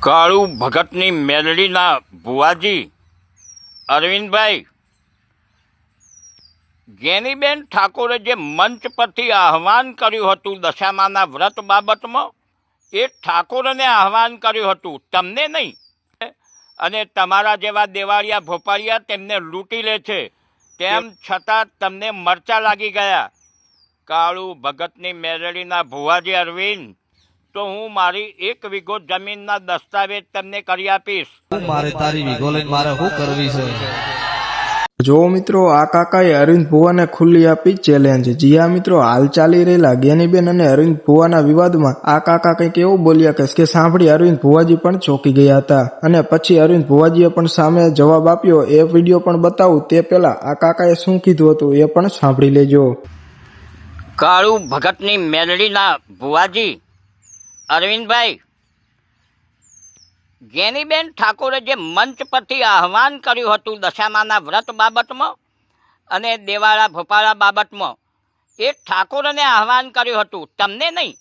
કાળુ ભગતની મેલડીના ભુવાજી અરવિંદભાઈ જેનીબેન ઠાકોરે જે મંચ પરથી આહવાન કર્યું હતું દશામાના વ્રત બાબતમાં એ ઠાકોરને આહવાન કર્યું હતું. તમને નહીં. અને તમારા જેવા દેવાળિયા ભોપાળિયા તેમને લૂંટી લે છે. તેમ છતાં તમને મરચા લાગી ગયા. કાળુ ભગતની મેરડીના ભુવાજી અરવિંદ તો હું મારી એક વીઘો જમીનના દસ્તાવેજ તમને કરી આપીશ. હું મારે તારી વીઘો લઈને મારે શું કરવી છે? જો મિત્રો આ કાકાએ અરવિંદ ભુવાને ખુલ્લી આપી ચેલેન્જ જીયા મિત્રો હાલ ચાલી રહેલા જ્ઞાનીબેન અને અરવિંદ ભુવાના વિવાદમાં આ કાકા કંઈક એવું બોલ્યા કે કે સાંભળી અરવિંદ ભુવાજી પણ ચોંકી ગયા હતા. અને પછી અરવિંદ ભુવાજીએ પણ સામે જવાબ આપ્યો. એ વીડિયો પણ બતાવું. તે પહેલા આ કાકાએ શું કીધું હતું એ પણ સાંભળી લેજો. કાળુ ભગતની મેલડીના ભુવાજી અરવિંદભાઈ જેનીબેન ઠાકોરે જે મંચ પરથી આહવાન કર્યું હતું દશામાના વ્રત બાબતમાં અને દેવાળા ભોપાળા બાબતમાં, એ ઠાકોરને આહવાન કર્યું હતું. તમને નહીં.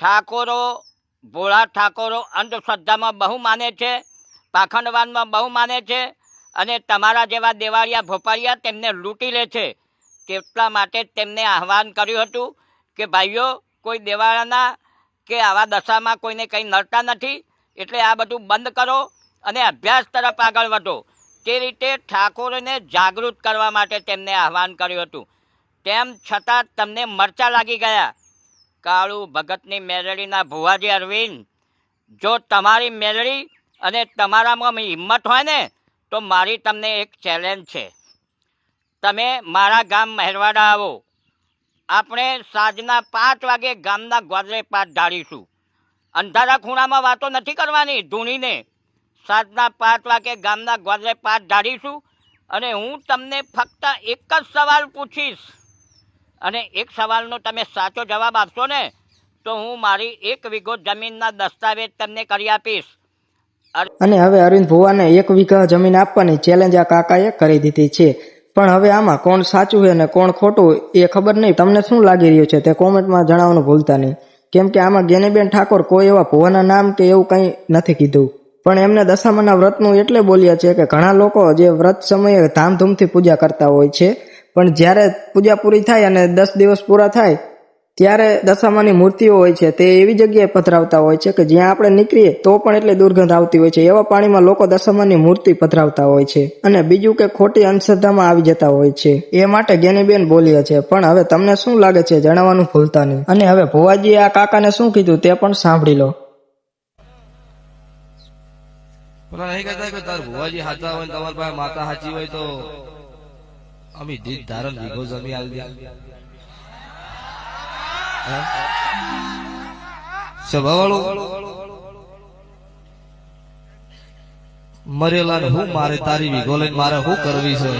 ઠાકોરો, ભોળા ઠાકોરો અંધશ્રદ્ધામાં બહુ માને છે, પાખંડવાનમાં બહુ માને છે અને તમારા જેવા દેવાળિયા ભોપાળિયા તેમને લૂંટી લે છે. તેટલા માટે તેમને આહવાન કર્યું હતું કે ભાઈઓ, કોઈ દેવાળાના કે આવા દશામાં કોઈને કંઈ નડતા નથી, એટલે આ બધું બંધ કરો અને અભ્યાસ તરફ આગળ વધો. તે રીતે ઠાકોરને જાગૃત કરવા માટે તેમને આહવાન કર્યું હતું. તેમ છતાં તમને મરચા લાગી ગયા. કાળુ ભગતની મેલડીના ભુવાજી અરવિંદ, જો તમારી મેલડી અને તમારામાં હિંમત હોય ને, તો મારી તમને એક ચેલેન્જ છે. તમે મારા ગામ મહેરવાડા આવો. આપણે સાંજના પાંચ વાગે ગામના ગોદરે પાઠ ઢાળીશું. અંધારા ખૂણામાં વાતો નથી કરવાની ધૂણીને. સાંજના પાંચ વાગે ગામના ગોદરે પાઠ ઢાળીશું અને હું તમને ફક્ત એક જ સવાલ પૂછીશ. અને એક સવાલનો તમે સાચો જવાબ આપશો ને, તો હું મારી એક વીઘો જમીનના દસ્તાવેજ તમને કરી આપીશ. અને હવે અરવિંદ ભુવાને એક વીઘા જમીન આપવાની ચેલેન્જ આ કાકાએ કરી દીધી છે. પણ હવે આમાં કોણ સાચું છે અને કોણ ખોટું એ ખબર નહીં. તમને શું લાગી રહ્યું છે તે કોમેન્ટમાં જણાવવાનું ભૂલતા નહીં. કેમ કે આમાં જ્ઞાનીબેન ઠાકોર કોઈ એવા ભુવાના નામ કે એવું કંઈ નથી કીધું. પણ એમને દશામાના વ્રતનું એટલે બોલ્યા છે કે ઘણા લોકો જે વ્રત સમયે ધામધૂમથી પૂજા કરતા હોય છે, પણ જ્યારે પૂજા પૂરી થાય અને દસ દિવસ પૂરા થાય ત્યારે દશામાની મૂર્તિઓ હોય છે, તે એવી જગ્યાએ પધરાવતા હોય છે કે જ્યાં આપણે નીકળીએ તો પણ એટલી દુર્ગંધ આવતી હોય છે. એવા પાણીમાં લોકો દશામાની મૂર્તિ પધરાવતા હોય છે અને બીજું કે ખોટી અંધશ્રદ્ધામાં આવી જતા હોય છે. એ માટે જ્ઞાનીબેન બોલ્યા છે, પણ હવે તમને શું લાગે છે? જણાવવાનું ભૂલતા નહીં. અને હવે ભુવાજીએ આ કાકાને શું કીધું તે પણ સાંભળી લો. માતા હાચી હોય તો અમે દીધ ધારણ જમી આલી દે મરેલા ને હું મારે તારી વિઘો લઈને મારે શું કરવી છે?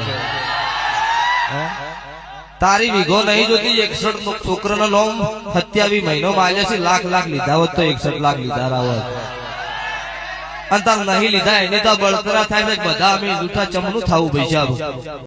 તારી વીઘો નહીં જોતી એકસઠ નો છોકરાનો લોન સત્યાવી મહિનો માલ્યા છે લાખ લાખ લીધા હોત તો એકસઠ લાખ લીધા હોત. અને તાર નહીં લીધા, એને તો બળતરા થાય બધા અમે જૂઠા ચમનું થવું પૈસા